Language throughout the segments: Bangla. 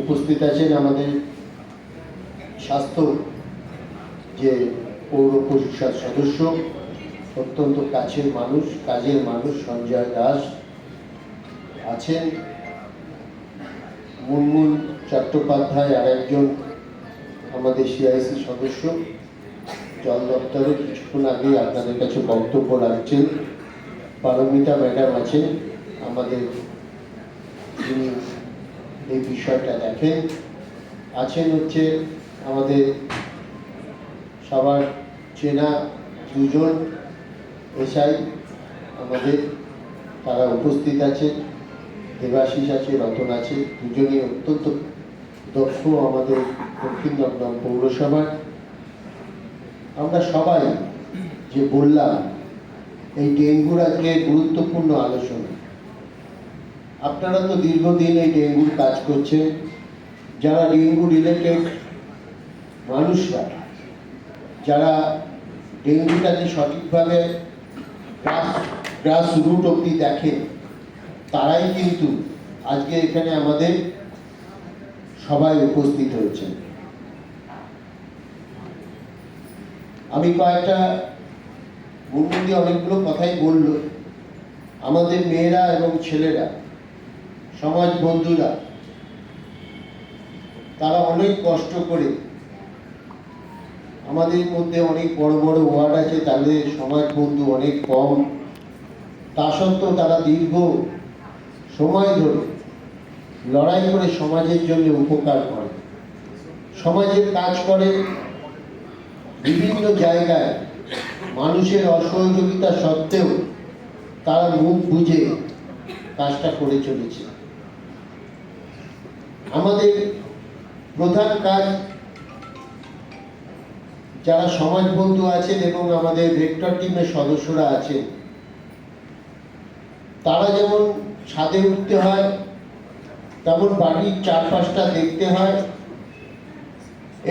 উপস্থিত আছেন আমাদের স্বাস্থ্য যে পৌর পরিষদ সদস্য, অত্যন্ত কাছের মানুষ, কাজের মানুষ সঞ্জয় দাস আছেন। মুনমুন চট্টোপাধ্যায় আর একজন আমাদের সিআইসি সদস্য। জল দপ্তরে কিছুক্ষণ আগে আপনাদের কাছে বক্তব্য রাখছেন। পারমিতা ম্যাডাম আছেন আমাদের এই বিষয়টা দেখেন। আছেন হচ্ছে আমাদের সবার চেনা দুজন এসআই আমাদের, তারা উপস্থিত আছে দেবাশিস আছে, রতন আছে, দুজনই অত্যন্ত দক্ষ আমাদের দক্ষিণ দমদম পৌরসভার। আমরা সবাই যে বললাম, এই ডেঙ্গুর আজকে গুরুত্বপূর্ণ আলোচনা। আপনারা তো দীর্ঘদিন এই ডেঙ্গুর কাজ করছেন। যারা ডেঙ্গু রিলেটেড মানুষরা, যারা ডেঙ্গুটাকে সঠিকভাবে গ্রাস রুট অব্দি দেখে, তারাই কিন্তু আজকে এখানে আমাদের সবাই উপস্থিত হয়েছে আমি কয়েকটা মুরমুন্দি অনেকগুলো কথাই বলল। আমাদের মেয়েরা এবং ছেলেরা সমাজ বন্ধুরা, তারা অনেক কষ্ট করে আমাদের মধ্যে অনেক বড় বড় ওয়ার্ড আছে, তাদের সমাজ বন্ধু অনেক কম। তা সত্ত্বেও তারা দীর্ঘ সময় ধরে লড়াই করে সমাজের জন্য উপকার করে। সমাজের কাজ করে, বিভিন্ন জায়গায় মানুষের অসহযোগিতা সত্ত্বেও তারা মুখ বুঝে কাজটা করে চলেছে। আমাদের প্রধান কাজ যারা সমাজ বন্ধু আছেন এবং আমাদের ভেক্টর টিমের সদস্যরা আছেন, তারা যেমন ছাদে উঠতে হয়, তেমন বাড়ির চারপাশটা দেখতে হয়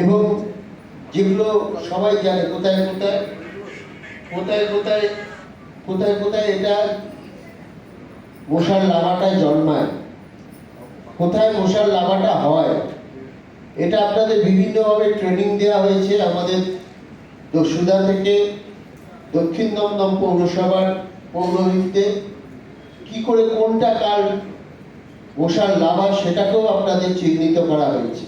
এবং যেগুলো সবাই জানে কোথায় কোথায় কোথায় কোথায় কোথায় কোথায় এটা মশার লাভাটায় জন্মায়। কোথায় মশার লাভাটা হয়, এটা আপনাদের বিভিন্নভাবে ট্রেনিং দেওয়া হয়েছে আমাদের দস্যুদা থেকে দক্ষিণ দমদম পৌরসভার পৌরহিতদের কি করে কোনটা কার মশার লাভা সেটাকেও আপনাদের চিহ্নিত করা হয়েছে।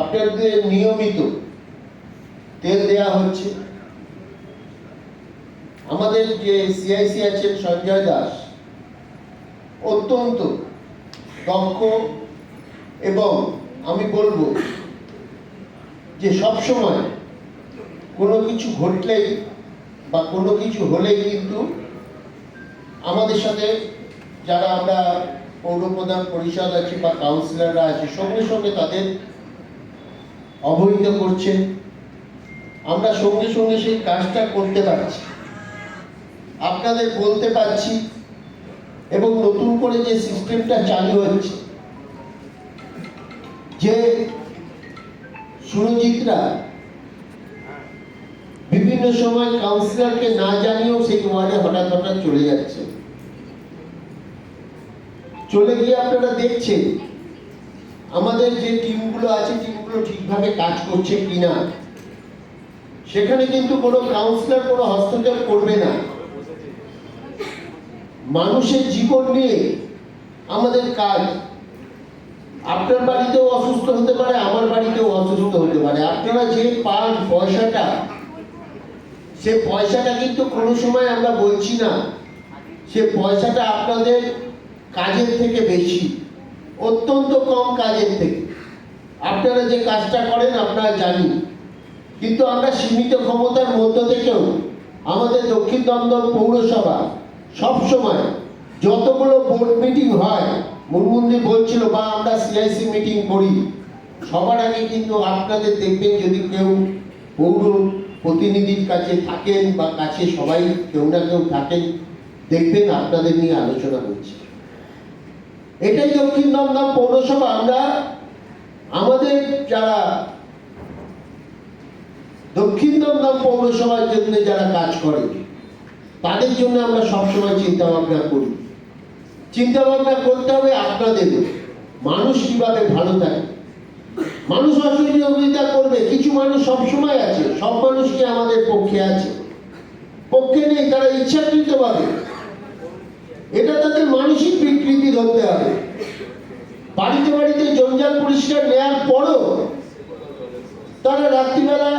আপনাদের নিয়মিত তেল দেয়া হচ্ছে। আমাদের যে সিআইসি আছেন সঞ্জয় দাস, অত্যন্ত দক্ষ এবং আমি বলব যে সব সময় কোনো কিছু ঘটলেই বা কোনো কিছু হলেই কিন্তু আমাদের সাথে যারা আমরা পৌর প্রধান পরিষদ আছি বা কাউন্সিলররা আছে, সঙ্গে সঙ্গে তাদের অবহিত করছেন। আমরা সঙ্গে সঙ্গে সেই কাজটা করতে পারছি। আপনাদের বলতে পারছি এবং নতুন করে যে সিস্টেমটা চালু হচ্ছে, যে সুরজিৎরা বিভিন্ন সময় কাউন্সিলরকে না জানিয়েও সেই ওয়ার্ডে হঠাৎ হঠাৎ চলে যাচ্ছে। চলে গিয়ে আপনারা দেখছেন, আমাদের যে টিমগুলো আছে টিমগুলো ঠিকভাবে কাজ করছে কিনা, সেখানে কিন্তু কোনো কাউন্সিলর কোনো হস্তক্ষেপ করবে না। মানুষের জীবন নিয়ে আমাদের কাজ। আপনার বাড়িতেও অসুস্থ হতে পারে, আমার বাড়িতেও অসুস্থ হতে পারে। আপনারা যে পান পয়সাটা, সে পয়সাটা কিন্তু কোনো সময় আমরা বলছি না। সে পয়সাটা আপনাদের কাজের থেকে বেশি, অত্যন্ত কম কাজের থেকে। আপনারা যে কাজটা করেন, আপনারা জানি কিন্তু আমরা সীমিত ক্ষমতার মধ্য থেকেও আমাদের দক্ষিণ দমদম পৌরসভা সব সময় যতগুলো বোর্ড মিটিং হয় মুরমুন্দি বলছিল, বা, আমরা সিআইসি মিটিং করি। সবার আগে কিন্তু আপনাদের দেখবেন, যদি কেউ পৌর প্রতিনিধির কাছে থাকেন বা কাছে সবাই কেউ না কেউ থাকেন, দেখবেন আপনাদের নিয়ে আলোচনা করছি এটাই দক্ষিণ দমদম পৌরসভা। আমরা, আমাদের যারা দক্ষিণ দমদম পৌরসভার জন্য যারা কাজ করে তাদের জন্য আমরা সবসময় চিন্তা ভাবনা করি। চিন্তা ভাবনা করতে হবে আপনাদের মানুষ কীভাবে ভালো থাকে? মানুষ অসহযোগিতা করবে, কিছু মানুষ সবসময় আছে, সব মানুষ কি আমাদের পক্ষে আছে? পক্ষে নেই, তারা ইচ্ছাকৃত ভাবে এটা তাদের মানসিক বিকৃতি ধরতে হবে। বাড়িতে বাড়িতে জঞ্জাল পরিষ্কার নেওয়ার পরও তারা রাত্রিবেলা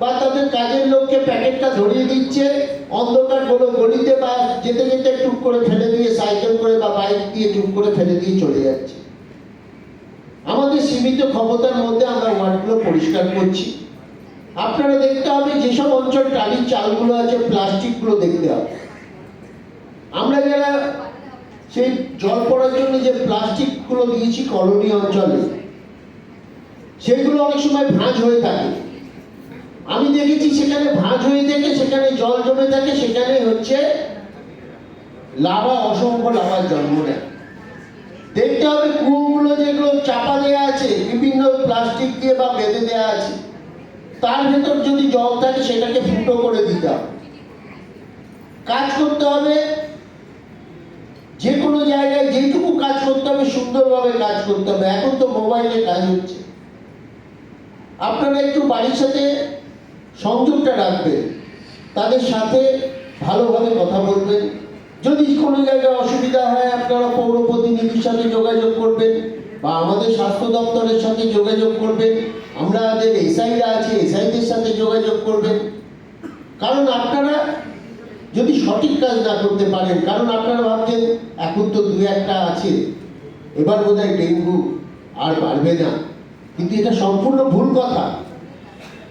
বা তাদের কাজের লোককে প্যাকেটটা ধরিয়ে দিচ্ছে অন্ধকার কোনো গলিতে বা যেতে যেতে টুক করে ফেলে দিয়ে, সাইকেল করে বা বাইক দিয়ে টুক করে ফেলে দিয়ে চলে যাচ্ছে। আমাদের সীমিত ক্ষমতার মধ্যে আমরা ওয়ার্ডগুলো পরিষ্কার করছি। আপনারা দেখতে হবে, যেসব অঞ্চল টালির চালগুলো আছে, প্লাস্টিকগুলো দেখতে হবে। আমরা যারা সেই জল পড়ার জন্য যে প্লাস্টিকগুলো দিয়েছি কলোনি অঞ্চলে, সেগুলো অনেক সময় ভাঁজ হয়ে থাকে। আমি দেখেছি সেখানে ভাঁজ হয়ে থাকে, সেখানে জল জমে থাকে, সেখানে হচ্ছে লাভা, অসংখ্য লাভার জন্ম নেয়। দেখতে হবে কুয়োগুলো যেগুলো চাপা দেওয়া আছে, বিভিন্ন প্লাস্টিক দিয়ে বা বেঁধে দেওয়া আছে। তার ভেতর যদি জল থাকে, সেটাকে ফুটো করে দিতে হবে। কাজ করতে হবে যে কোনো জায়গায় যেটুকু কাজ করতে হবে, সুন্দরভাবে কাজ করতে হবে। এখন তো মোবাইলে কাজ হচ্ছে। আপনারা একটু বাড়ির সাথে সংযোগটা রাখবেন তাদের সাথে ভালোভাবে কথা বলবেন। যদি কোনো জায়গায় অসুবিধা হয়, আপনারা পৌর প্রতিনিধির সাথে যোগাযোগ করবেন বা আমাদের স্বাস্থ্য দপ্তরের সাথে যোগাযোগ করবেন। আমরা আমাদের এসআইরা আছে, এসআইদের সাথে যোগাযোগ করবেন। কারণ আপনারা যদি সঠিক কাজ না করতে পারেন, কারণ আপনারা ভাবছেন এখন তো দু একটা আছে, এবার বোধহয় ডেঙ্গু আর বাড়বে না। কিন্তু এটা সম্পূর্ণ ভুল কথা।